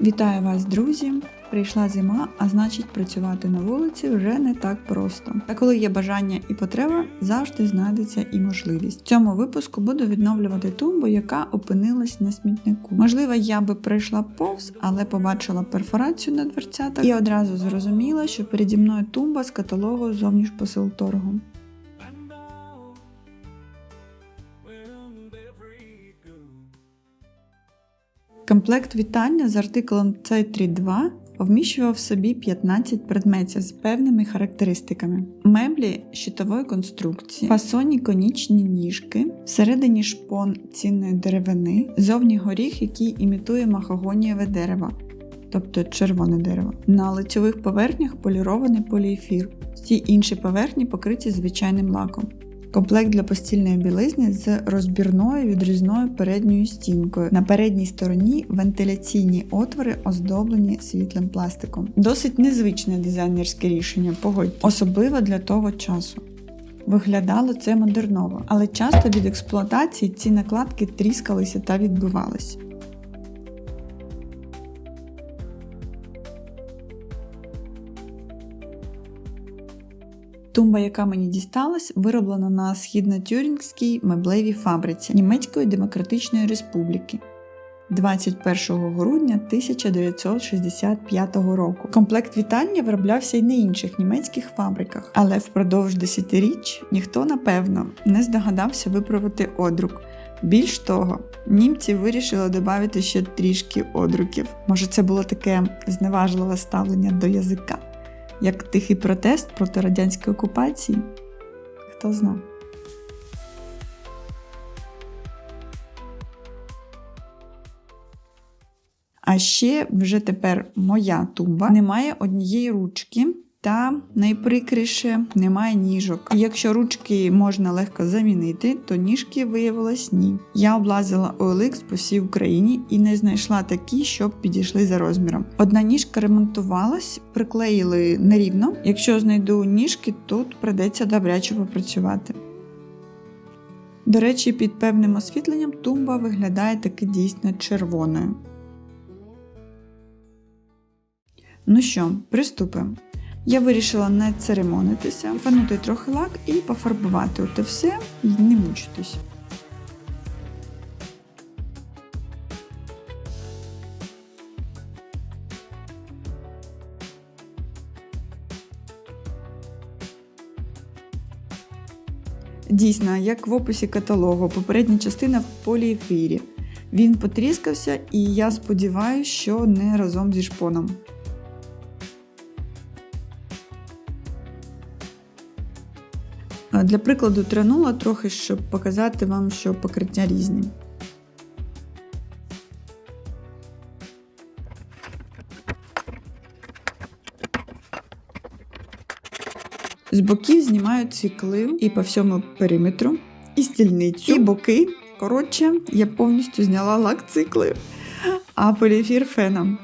Вітаю вас, друзі! Прийшла зима, а значить працювати на вулиці вже не так просто. Та коли є бажання і потреба, завжди знайдеться і можливість. В цьому випуску буду відновлювати тумбу, яка опинилась на смітнику. Можливо, я би пройшла повз, але побачила перфорацію на дверцятах і одразу зрозуміла, що переді мною тумба з каталогу зовніш посилторгу. Комплект вітання з артикулом C32 вміщував в собі 15 предметів з певними характеристиками: меблі щитової конструкції, фасонні конічні ніжки, всередині шпон цінної деревини, зовні горіх, який імітує махагонієве дерево, тобто червоне дерево. На лицьових поверхнях полірований поліефір. Всі інші поверхні покриті звичайним лаком. Комплект для постільної білизни з розбірною відрізною передньою стінкою. На передній стороні вентиляційні отвори оздоблені світлим пластиком. Досить незвичне дизайнерське рішення, погодьте, особливо для того часу. Виглядало це модерново, але часто від експлуатації ці накладки тріскалися та відбивались. Тумба, яка мені дісталась, вироблена на східно-тюрінгській меблевій фабриці Німецької Демократичної Республіки 21 грудня 1965 року. Комплект вітальні вироблявся й на інших німецьких фабриках, але впродовж десятиріч ніхто напевно не здогадався виправити одрук. Більш того, німці вирішили додати ще трішки одруків. Може, це було таке зневажливе ставлення до язика як тихий протест проти радянської окупації? Хто знає. А ще вже тепер моя тумба не має однієї ручки. Та найприкріше немає ніжок. Якщо ручки можна легко замінити, то ніжки виявилось ні. Я облазила OLX по всій Україні і не знайшла такі, щоб підійшли за розміром. Одна ніжка ремонтувалась, приклеїли нерівно. Якщо знайду ніжки, тут придеться добряче попрацювати. До речі, під певним освітленням тумба виглядає таки дійсно червоною. Ну що, приступимо. Я вирішила не церемонитися, фанути трохи лак і пофарбувати оте все і не мучитись. Дійсно, як в описі каталогу, попередня частина в поліефірі. Він потріскався, і я сподіваюся, що не разом зі шпоном. Для прикладу тренула трохи, щоб показати вам, що покриття різні. З боків знімаю цикли і по всьому периметру, і стільницю, і боки. Коротше, я повністю зняла лак цикли, а поліефір феном.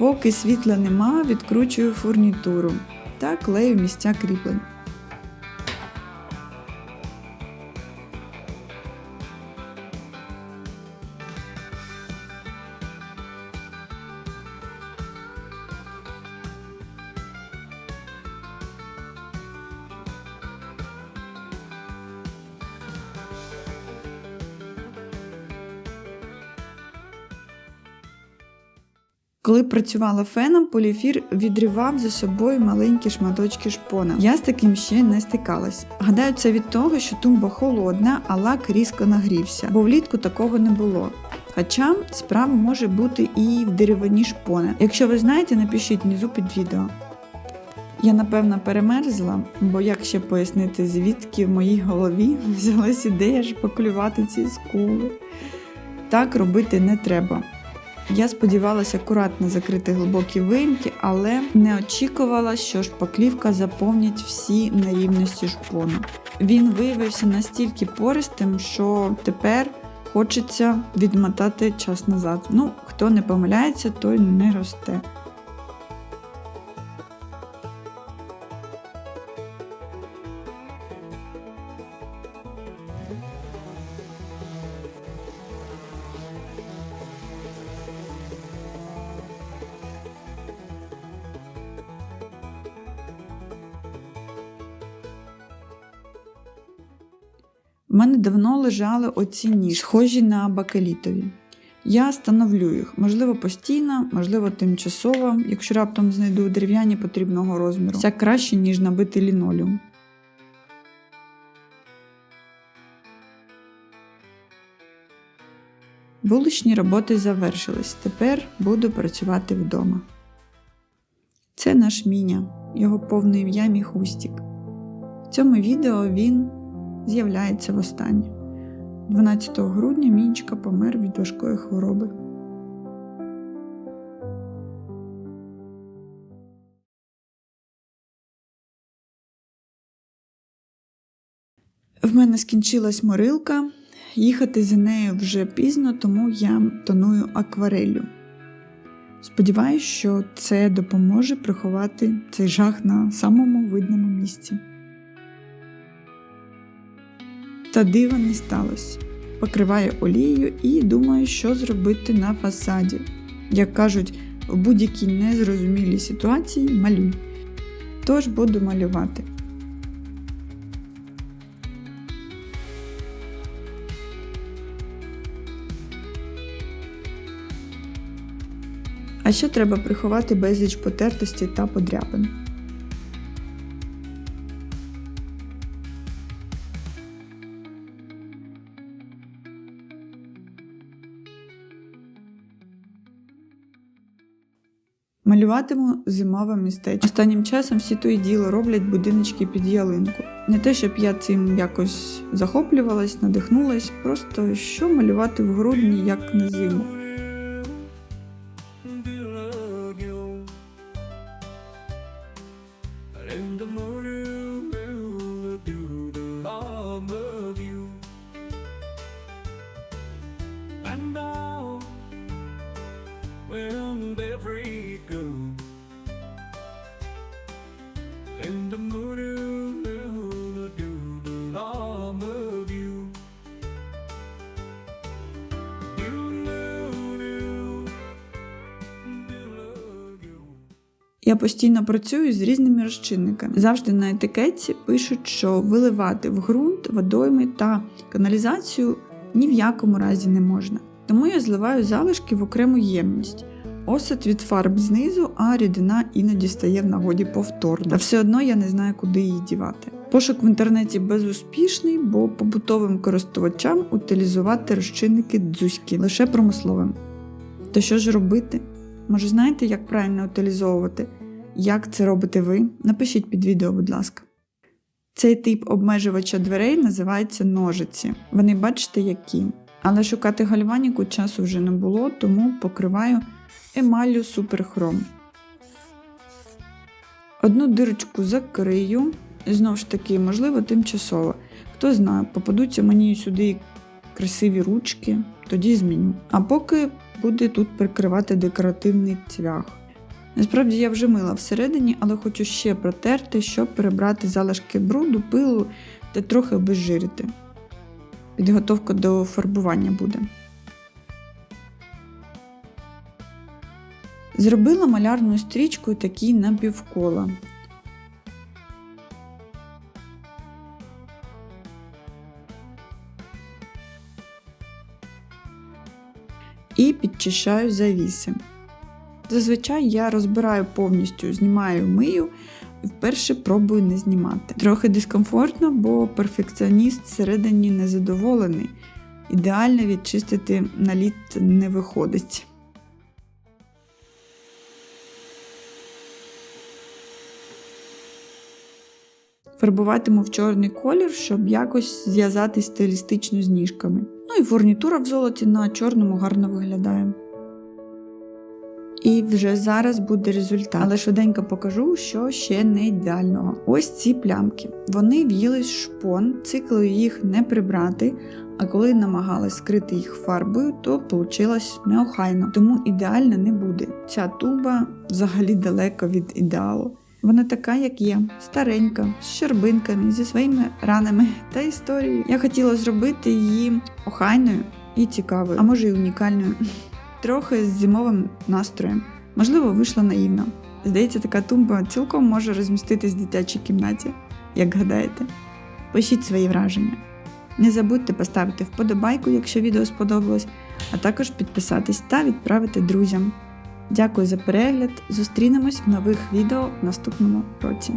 Поки світла нема, відкручую фурнітуру та клею місця кріплень. Коли працювала феном, поліефір відривав за собою маленькі шматочки шпона. Я з таким ще не стикалась. Гадаю, це від того, що тумба холодна, а лак різко нагрівся, бо влітку такого не було. Хоча справа може бути і в деревині шпони. Якщо ви знаєте, напишіть внизу під відео. Я напевно перемерзла, бо як ще пояснити, звідки в моїй голові взялась ідея шпаклювати ці скули. Так робити не треба. Я сподівалася акуратно закрити глибокі виїмки, але не очікувала, що шпаклівка заповнить всі нерівності шпону. Він виявився настільки пористим, що тепер хочеться відмотати час назад. Ну, хто не помиляється, той не росте. В мене давно лежали оці ніж, схожі на бакелітові. Я становлю їх, можливо, постійно, можливо, тимчасово, якщо раптом знайду дерев'яні потрібного розміру. Це краще, ніж набити лінолеум. Вуличні роботи завершились. Тепер буду працювати вдома. Це наш міня, його повне ім'я Міхустік. В цьому відео він з'являється востаннє. 12 грудня Мінчика помер від важкої хвороби. В мене скінчилась морилка. Їхати за нею вже пізно, тому я тоную аквареллю. Сподіваюсь, що це допоможе приховати цей жах на самому видному місці. Та дива не сталося. Покриваю олією і думаю, що зробити на фасаді. Як кажуть, в будь-якій незрозумілій ситуації малюй. Тож буду малювати. А ще треба приховати безліч потертості та подряпин. Малюватиму зимове містечко. Останнім часом всі то і діло роблять будиночки під ялинку. Не те, щоб я цим якось захоплювалась, надихнулась, просто що малювати в грудні, як на зиму. Я постійно працюю з різними розчинниками. Завжди на етикетці пишуть, що виливати в ґрунт, водойми та каналізацію ні в якому разі не можна. Тому я зливаю залишки в окрему ємність. Осад від фарб знизу, а рідина іноді стає в нагоді повторно. Та все одно я не знаю, куди її дівати. Пошук в інтернеті безуспішний, бо побутовим користувачам утилізувати розчинники дзузькі лише промисловим. То що ж робити? Може, знаєте, як правильно утилізовувати? Як це робите ви? Напишіть під відео, будь ласка. Цей тип обмежувача дверей називається ножиці. Вони бачите які. Але шукати гальваніку часу вже не було, тому покриваю емаллю суперхром. Одну дирочку закрию, знову ж таки, можливо, тимчасово. Хто знає, попадуться мені сюди красиві ручки, тоді зміню. А поки буде тут прикривати декоративний цвях. Насправді я вже мила всередині, але хочу ще протерти, щоб перебрати залишки бруду, пилу та трохи обезжирити. Підготовка до фарбування буде. Зробила малярною стрічкою такі напівкола. І підчищаю завіси. Зазвичай я розбираю повністю, знімаю мию і вперше пробую не знімати. Трохи дискомфортно, бо перфекціоніст всередині незадоволений. ідеально відчистити наліт не виходить. Фарбуватиму в чорний колір, щоб якось зв'язати стилістично з ніжками. Ну і фурнітура в золоті на чорному гарно виглядає. І вже зараз буде результат. Але швиденько покажу, що ще не ідеального. Ось ці плямки. Вони в'їлись в шпон, циклою їх не прибрати. А коли намагалась скрити їх фарбою, то вийшло неохайно, тому ідеально не буде. Ця туба взагалі далеко від ідеалу. Вона така, як є, старенька, з щербинками, зі своїми ранами та історією. Я хотіла зробити її охайною і цікавою, а може й унікальною, трохи з зимовим настроєм. Можливо, вийшло наївно. Здається, така тумба цілком може розміститись в дитячій кімнаті, як гадаєте. Пишіть свої враження. Не забудьте поставити вподобайку, якщо відео сподобалось, а також підписатись та відправити друзям. Дякую за перегляд. Зустрінемось в нових відео в наступному році.